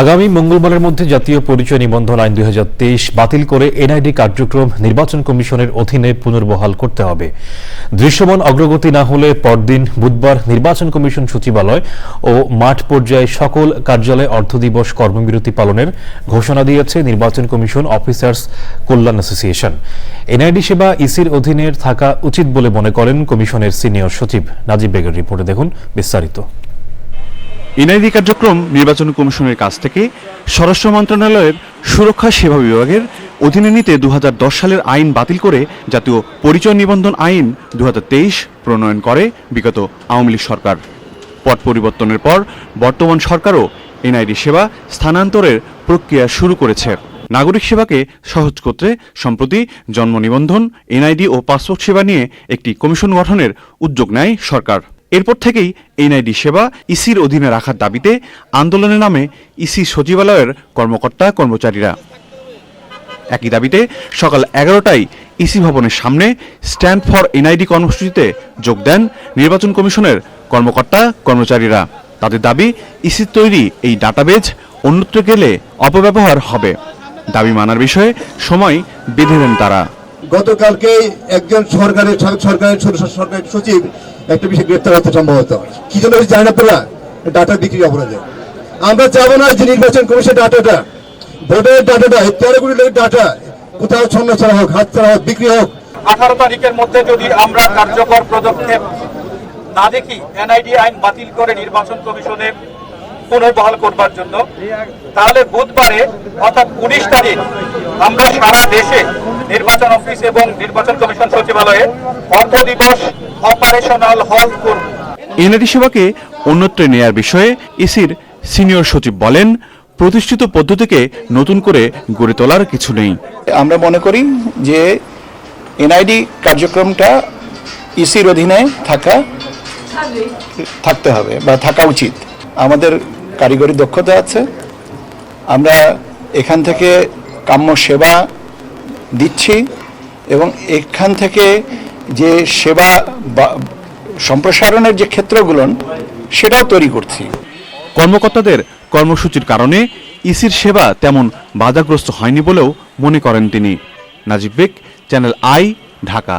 আগামী মঙ্গলবারের মধ্যে জাতীয় পরিচয় নিবন্ধন আইন দুই হাজার তেইশ বাতিল করে এনআইডি কার্যক্রম নির্বাচন কমিশনের অধীনে পুনর্বহাল করতে হবে। দৃশ্যমান অগ্রগতি না হলে পরদিন বুধবার নির্বাচন কমিশন সচিবালয় ও মাঠ পর্যায়ে সকল কার্যালয়ে অর্ধ দিবস কর্মবিরতি পালনের ঘোষণা দিয়েছে নির্বাচন কমিশন অফিসার্স কল্যাণ অ্যাসোসিয়েশন। এনআইডি সেবা ইসির অধীনে থাকা উচিত বলে মনে করেন কমিশনের সিনিয়র সচিব নাজিব বেগের। রিপোর্টে দেখুন বিস্তারিত। এনআইডি কার্যক্রম নির্বাচন কমিশনের কাছ থেকে স্বরাষ্ট্র মন্ত্রণালয়ের সুরক্ষা সেবা বিভাগের অধীনে নিতে দু হাজার দশ সালের আইন বাতিল করে জাতীয় পরিচয় নিবন্ধন আইন দু হাজার তেইশ প্রণয়ন করে বিগত আওয়ামী লীগ সরকার। পট পরিবর্তনের পর বর্তমান সরকারও এনআইডি সেবা স্থানান্তরের প্রক্রিয়া শুরু করেছে। নাগরিক সেবাকে সহজ করতে সম্প্রতি জন্ম নিবন্ধন, এনআইডি ও পাসপোর্ট সেবা নিয়ে একটি কমিশন গঠনের উদ্যোগ নেয় সরকার। এরপর থেকেই এনআইডি সেবা ইসির অধীনে রাখার দাবিতে আন্দোলনের নামে ইসি সচিবালয়ের কর্মকর্তা কর্মচারীরা। একই দাবিতে সকাল এগারোটায় ইসি ভবনের সামনে স্ট্যান্ড ফর এনআইডি কর্মসূচিতে যোগ দেন নির্বাচন কমিশনের কর্মকর্তা কর্মচারীরা। তাদের দাবি, ইসির তৈরি এই ডাটাবেজ অন্যত্র গেলে অপব্যবহার হবে। দাবি মানার বিষয়ে সময় বেঁধে দেন তারা। গতকালকে একজন সরকারের সাবেক সরকারের সরকারের সচিব একটা বিষয়ে গ্রেপ্তার হতে সম্ভবত। কি জন্য হয়েছে জানি না তোলা ডাটা বিক্রি অপরাধে। আমরা চাবো না যে নির্বাচন কমিশন ডাটাটা, ভোটের ডাটাটা তেরো কোটি লোকের ডাটা, কোথাও ছন্ন ছাড়া হোক হাত ছাড়া হোক, বিক্রি হোক। আঠারো তারিখের মধ্যে যদি আমরা কার্যকর পদক্ষেপ না দেখি, এনআইডি আইন বাতিল করে নির্বাচন কমিশনে পুনর্বহাল করবার জন্য, তাহলে বুধবারে অর্থাৎ উনিশ তারিখ আমরা সারা দেশে নির্বাচন অফিস এবং নির্বাচন কমিশন সচিবালয়ে অর্ধ দিবস অপারেশনাল হল করব এনআইডি সেবাকে অন্যত্রে নেয়ার বিষয়ে ইসির সিনিয়র সচিব বলেন প্রতিষ্ঠিত পদ্ধতিকে নতুন করে গড়ে তোলার কিছু নেই। আমরা মনে করি যে এনআইডি কার্যক্রমটা ইসির অধীনে থাকা থাকতে হবে বা থাকা উচিত। আমাদের কারিগরি দক্ষতা আছে। আমরা এখান থেকে কাম্য সেবা দিচ্ছি। এবং এখান থেকে যে সেবা সম্প্রসারণের যে ক্ষেত্রগুলো, সেটাও তৈরি করছি। কর্মকর্তাদের কর্মসূচির কারণে ইসির সেবা তেমন বাধাগ্রস্ত হয়নি বলেও মনে করেন তিনি। Najib Beg, channel I, Dhaka.